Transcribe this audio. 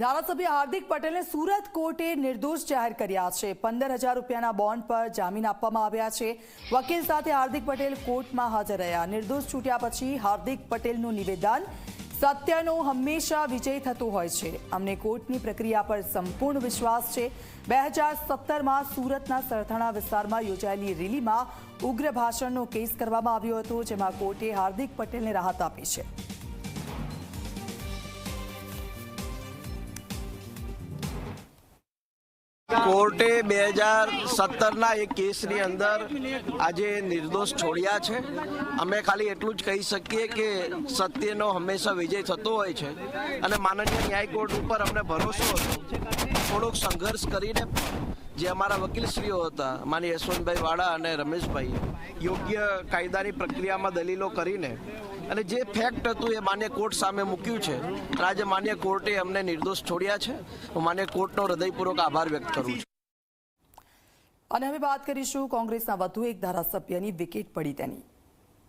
ધારાસભ્ય હાર્દિક પટેલને સુરત કોર્ટે નિર્દોષ જાહેર કર્યા છે. પંદર હજાર રૂપિયાના બોન્ડ પર જામીન આપવામાં આવ્યા છે. વકીલ સાથે હાર્દિક પટેલ કોર્ટમાં હાજર રહ્યા. નિર્દોષ છૂટ્યા પછી હાર્દિક પટેલનું નિવેદન, સત્યનો હંમેશા વિજય થતો હોય છે. અમને કોર્ટની પ્રક્રિયા પર સંપૂર્ણ વિશ્વાસ છે. બે હજાર સત્તરમાં સુરતના સરથાણા વિસ્તારમાં યોજાયેલી રેલીમાં ઉગ્ર ભાષણનો કેસ કરવામાં આવ્યો હતો, જેમાં કોર્ટે હાર્દિક પટેલને રાહત આપી છે. કોર્ટે બે હજાર સત્તરના એક કેસની અંદર આજે નિર્દોષ છોડ્યા છે. અમે ખાલી એટલું જ કહી શકીએ કે સત્યનો હંમેશા વિજય થતો હોય છે અને માનનીય ન્યાય કોર્ટ ઉપર અમને ભરોસો હતો. થોડોક સંઘર્ષ કરીને જે અમારા વકીલશ્રીઓ હતા, માની યશવંતભાઈ વાળા અને રમેશભાઈ, યોગ્ય કાયદાની પ્રક્રિયામાં દલીલો કરીને અને જે ફેક્ટ હતું એ માન્ય કોર્ટ સામે મૂક્યું છે. આજે માન્ય કોર્ટે અમને નિર્દોષ છોડ્યા છે. હું માન્ય કોર્ટનો હૃદયપૂર્વક આભાર વ્યક્ત કરું છું. અને હવે વાત કરીશું કોંગ્રેસના વધુ એક ધારાસભ્યની વિકેટ પડી તેની.